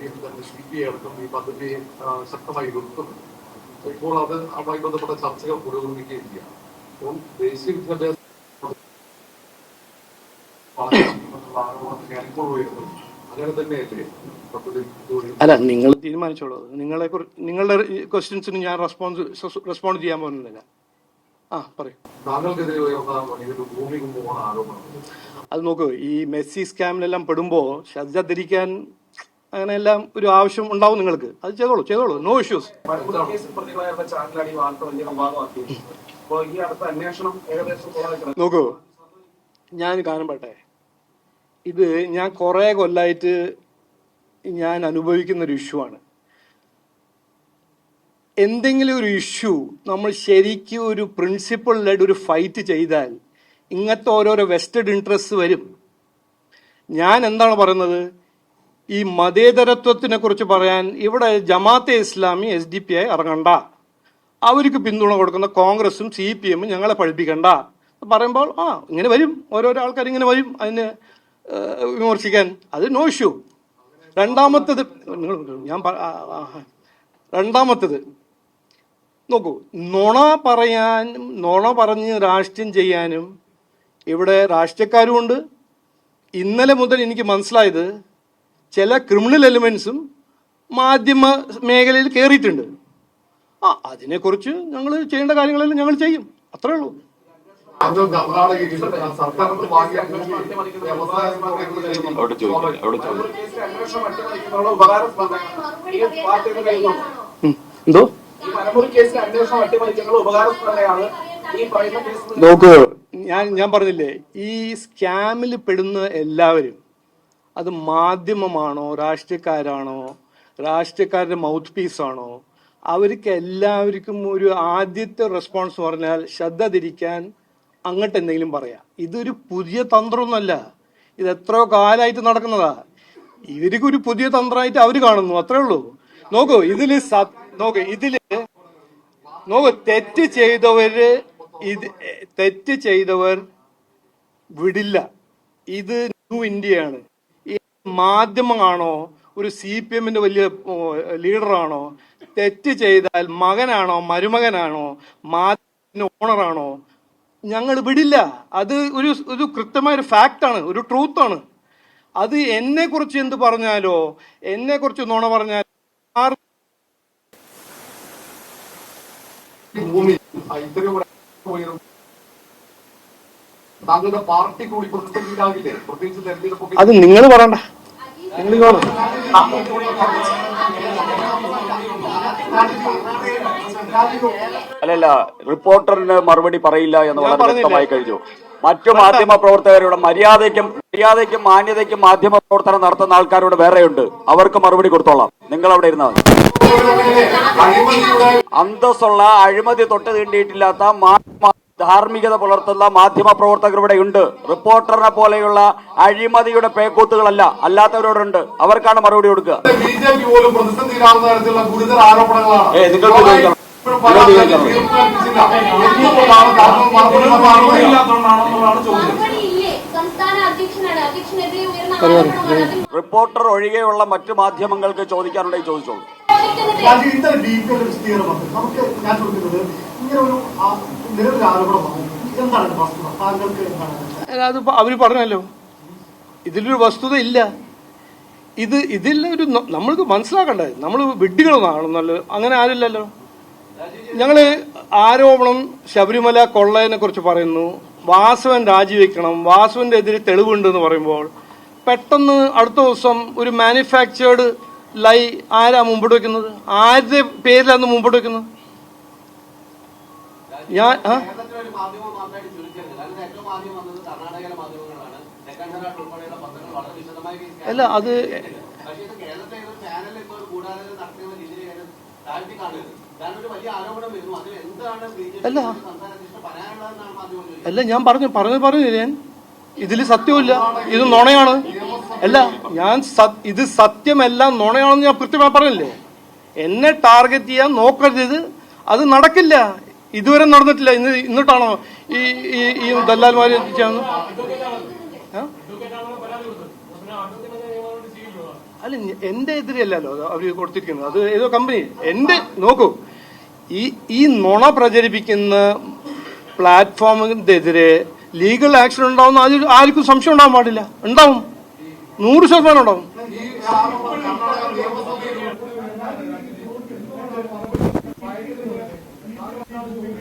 C P I അടക്കം ഈ പദ്ധതിയെ ആ, ശക്തമായി നിർത്തും ഇപ്പോൾ അത് അതുമായി ബന്ധപ്പെട്ട ചർച്ചകൾ പുരോഗമിക്കുകയും ചെയ്യാം അപ്പോൾ ദേശീയ വിദ്യാഭ്യാസ അങ്ങനെ തന്നെയല്ലേ പദ്ധതി അല്ല നിങ്ങൾ തീരുമാനിച്ചോളൂ. നിങ്ങളെ നിങ്ങളുടെ ക്വസ്റ്റ്യൻസിന് ഞാൻ റെസ്പോൺസ് റെസ്പോണ്ട് ചെയ്യാൻ പോകുന്നില്ല. ആ പറയൂ. അത് നോക്കൂ ഈ മെസ്സി സ്കാമിലെല്ലാം പെടുമ്പോൾ ശ്രദ്ധ അങ്ങനെയെല്ലാം ഒരു ആവശ്യം ഉണ്ടാവും നിങ്ങൾക്ക്. അത് ചെയ്തോളൂ ചെയ്തോളൂ. നോ ഇഷ്യൂസ് നോക്കൂ. ഞാൻ കാണപ്പെട്ടെ ഇത് ഞാൻ കുറേ കൊല്ലായിട്ട് ഞാൻ അനുഭവിക്കുന്ന ഒരു ഇഷ്യൂ ആണ്. എന്തെങ്കിലും ഒരു ഇഷ്യൂ നമ്മൾ ശരിക്കും ഒരു പ്രിൻസിപ്പിളിലായിട്ട് ഒരു ഫൈറ്റ് ചെയ്താൽ ഇങ്ങനത്തെ ഓരോരോ വെസ്റ്റഡ് ഇൻട്രസ്റ്റ് വരും. ഞാൻ എന്താണ് പറയുന്നത്? ഈ മതേതരത്വത്തിനെ കുറിച്ച് പറയാൻ ഇവിടെ Jamaate Islami S D P I ഇറങ്ങണ്ട. അവർക്ക് പിന്തുണ കൊടുക്കുന്ന കോൺഗ്രസും സി പി എമ്മും ഞങ്ങളെ പഠിപ്പിക്കണ്ട. പറയുമ്പോൾ ആ ഇങ്ങനെ വരും. ഓരോരോ ആൾക്കാർ ഇങ്ങനെ വരും അതിന് വിമർശിക്കാൻ. അത് നോ ഇഷ്യൂ രണ്ടാമത്തത് നിങ്ങൾ ഞാൻ. രണ്ടാമത്തത് നോക്കൂ നുണ പറയാനും നുണ പറഞ്ഞ് രാഷ്ട്രീയം ചെയ്യാനും ഇവിടെ രാഷ്ട്രീയക്കാരുമുണ്ട് ഇന്നലെ മുതൽ എനിക്ക് മനസ്സിലായത് ചില ക്രിമിനൽ എലിമെൻസും മാധ്യമ മേഖലയിൽ കയറിയിട്ടുണ്ട് ആ അതിനെക്കുറിച്ച് ഞങ്ങൾ ചെയ്യേണ്ട കാര്യങ്ങളെല്ലാം ഞങ്ങൾ ചെയ്യും. അത്രേ ഉള്ളൂ. എന്തോ? നോക്കൂ ഞാൻ ഞാൻ പറഞ്ഞില്ലേ ഈ സ്കാമിൽ പെടുന്ന എല്ലാവരും അത് മാധ്യമമാണോ രാഷ്ട്രീയക്കാരാണോ രാഷ്ട്രീയക്കാരുടെ മൗത്ത് പീസാണോ അവർക്ക് എല്ലാവർക്കും ഒരു ആദ്യത്തെ റെസ്പോൺസ് പറഞ്ഞാൽ ശ്രദ്ധ തിരിക്കാൻ അങ്ങോട്ട് എന്തെങ്കിലും പറയാം. ഇതൊരു പുതിയ തന്ത്രമൊന്നുമല്ല. ഇത് എത്രയോ കാലമായിട്ട് നടക്കുന്നതാ. ഇവർക്ക് ഒരു പുതിയ തന്ത്രമായിട്ട് അവർ കാണുന്നു അത്രേ ഉള്ളൂ. നോക്കൂ ഇതിൽ നോക്കൂ ഇതിൽ നോക്കൂ തെറ്റ് ചെയ്തവര് ഇത് തെറ്റ് ചെയ്തവർ വിടില്ല. ഇത് ന്യൂ ഇന്ത്യയാണ്. മാധ്യമമാണോ? ഒരു സി പി എമ്മിന്റെ വലിയ ലീഡറാണോ? തെറ്റ് ചെയ്താൽ മകനാണോ? മരുമകനാണോ? മാധ്യമത്തിന്റെ ഓണറാണോ? ഞങ്ങൾ വിടില്ല. അത് ഒരു ഒരു കൃത്യമായ ഒരു ഫാക്റ്റാണ് ഒരു ട്രൂത്ത് ആണ് അത് എന്നെ കുറിച്ച് എന്ത് പറഞ്ഞാലോ എന്നെ കുറിച്ച് നോണ പറഞ്ഞാൽ ഭൂമി ഇത്രയും അത് നിങ്ങൾ പറയണ്ട. നിങ്ങൾ കാണും അല്ലല്ല റിപ്പോർട്ടറിന് മറുപടി പറയില്ല എന്ന് വളരെ? വ്യക്തമായി കഴിഞ്ഞു. മറ്റു മാധ്യമ പ്രവർത്തകരുടെ മര്യാദയ്ക്കും മര്യാദയ്ക്കും മാന്യതയ്ക്കും മാധ്യമ പ്രവർത്തനം നടത്തുന്ന ആൾക്കാരോട് വേറെയുണ്ട്. അവർക്ക് മറുപടി കൊടുത്തോളാം. നിങ്ങൾ അവിടെ ഇരുന്നാൽ അന്തസ്സുള്ള അഴിമതി തൊട്ട് തീണ്ടിയിട്ടില്ലാത്ത മാ- ധാർമ്മികത പുലർത്തുന്ന മാധ്യമ പ്രവർത്തകർ ഇവിടെ ഉണ്ട്. റിപ്പോർട്ടറിനെ പോലെയുള്ള അഴിമതിയുടെ പേക്കൂത്തുകളല്ല അല്ലാത്തവരോടുണ്ട്. അവർക്കാണ് മറുപടി കൊടുക്കുക. റിപ്പോർട്ടർ ഒഴികെയുള്ള മറ്റു മാധ്യമങ്ങൾക്ക് ചോദിക്കാനുണ്ടെങ്കിൽ ചോദിച്ചോളൂ. രാജീവ് ഇത്ര ഡീറ്റെയിൽ വിശദീകരണമുണ്ട് നമുക്ക് ഞാൻ ചോദിക്കുന്നത് ഇങ്ങനെ ഒരു ആ- നിലവിൽ ആരോപണമാണ് എന്താണ് വസ്തുത? താങ്കൾക്ക് എന്താണ് അത് അവർ പറഞ്ഞല്ലോ. ഇതിലൊരു വസ്തുത ഇല്ല. ഇത് ഇതിൽ ഒരു നമ്മൾക്ക് മനസ്സിലാക്കണ്ടേ? നമ്മൾ വിഡ്ഢികളാണെന്നല്ലോ അങ്ങനെ ആരില്ലല്ലോ. ഞങ്ങൾ ആരോപണം ശബരിമല കൊള്ളയെ കുറിച്ച് പറയുന്നു. വാസവൻ രാജിവെക്കണം. വാസവന്റെ എതിരെ തെളിവുണ്ട് എന്ന് പറയുമ്പോൾ പെട്ടെന്ന് അടുത്ത ദിവസം ഒരു മാനുഫാക്ചേർഡ് ലൈ ആരാ മുമ്പോട്ട് വെക്കുന്നത്? ആരുടെ പേരിലാണ് മുമ്പോട്ട് വെക്കുന്നത്? ഞാൻ അല്ല അത് അല്ല. അല്ല ഞാൻ പറഞ്ഞു പറഞ്ഞു പറഞ്ഞു ഞാൻ. ഇതിൽ സത്യമില്ല ഇത് നുണയാണ്. അല്ല ഞാൻ ഇത് സത്യമല്ല നുണയാണെന്ന് ഞാൻ കൃത്യമായി പറഞ്ഞില്ലേ? എന്നെ ടാർഗറ്റ് ചെയ്യാൻ നോക്കരുത് അത് നടക്കില്ല. ഇതുവരെ നടന്നിട്ടില്ല. ഇന്ന് ഇന്നിട്ടാണോ ഈ ഈ ദല്ലാൽമാര് എത്തിച്ചാന്ന്? അല്ല എന്റെ എതിരെയല്ലോ അവർ കൊടുത്തിരിക്കുന്നത്. അത് ഏതോ കമ്പനി എന്റെ നോക്കൂ. ഈ ഈ നുണ പ്രചരിപ്പിക്കുന്ന പ്ലാറ്റ്ഫോമിന്റെ എതിരെ ലീഗൽ ആക്ഷൻ ഉണ്ടാവുന്ന ആർക്കും സംശയം ഉണ്ടാവാൻ പാടില്ല. ഉണ്ടാവും. നൂറ് ശതമാനം ഉണ്ടാവും. ഈ